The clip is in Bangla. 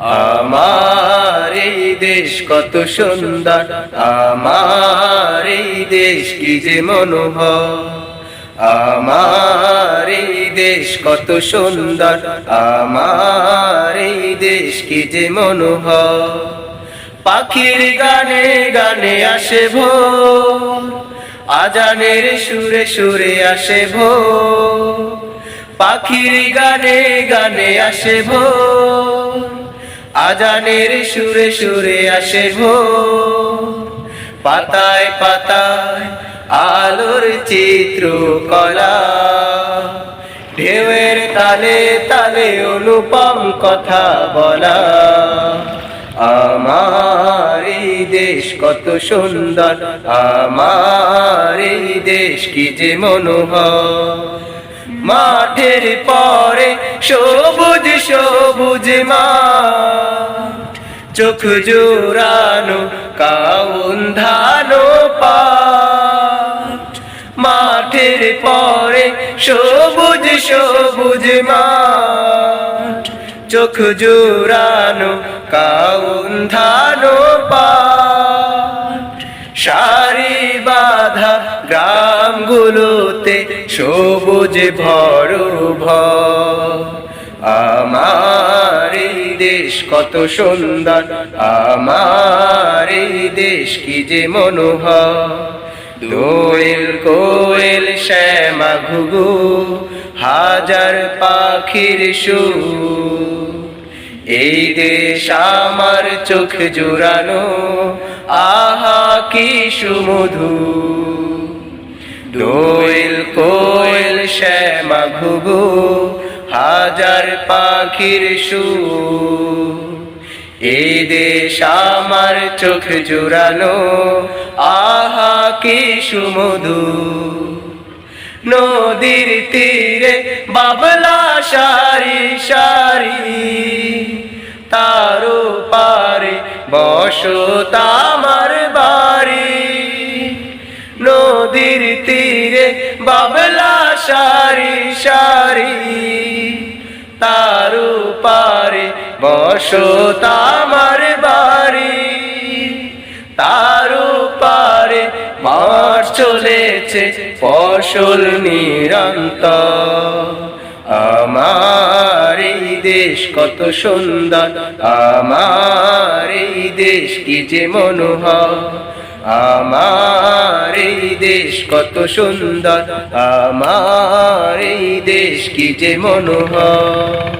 আমার এই দেশ কত সুন্দর, আমার এই দেশ কি যে মনোহর। আমার এই দেশ কত সুন্দর, আমার এই দেশ কি যে মনোহর। পাখির গানে গানে আসে ভোর, আজানের সুরে সুরে আসে ভোর। পাখির গানে গানে আসে ভোর আজানের সুরে সুরে আসে ভোর। পাতায় পাতায় আলোর চিত্র কলা ঢেউয়ের তালে তালে অনুপম কথা বলা। আমার এই দেশ কত সুন্দর, আমার এই দেশ কি যে মনোহর। মাঠের পরে সবুজ সবুজ মাঠ, চোখ জোরানো কাউন ধানো পাঠ মাঠের পরে সবুজ সবুজ মাঠ, চোখ জোরানো কাউন ধানো গ্রামগুলোতে সবুজ ভর আমার এই দেশ কত সুন্দর, আমার এই দেশ কি যে মনোহর। দোয়েল কোয়েল শ্যামা ঘুঘু, হাজার পাখির সুর। এই দেশ আমার চোখ জোড়ানো, আহা কি সুমধু দোয়েল কোয়েল শ্যামা ঘুঘু, হাজার পাখির সুর। এই দেশ আমার চোখ জোড়ানো, আহা কি সুমধু নদীর তীরে বাবলা সারি সারি তারো পারে বসত সারি তারু পারে বসত আমার বাড়ি। তারু পারে মাঠ চলেছে, ফসল নিরন্তর। আমার এই দেশ কত সুন্দর, আমার এই দেশ কি যে মনোহর। আমার এই দেশ কত সুন্দর আমার এই দেশ কি যে মনোহর।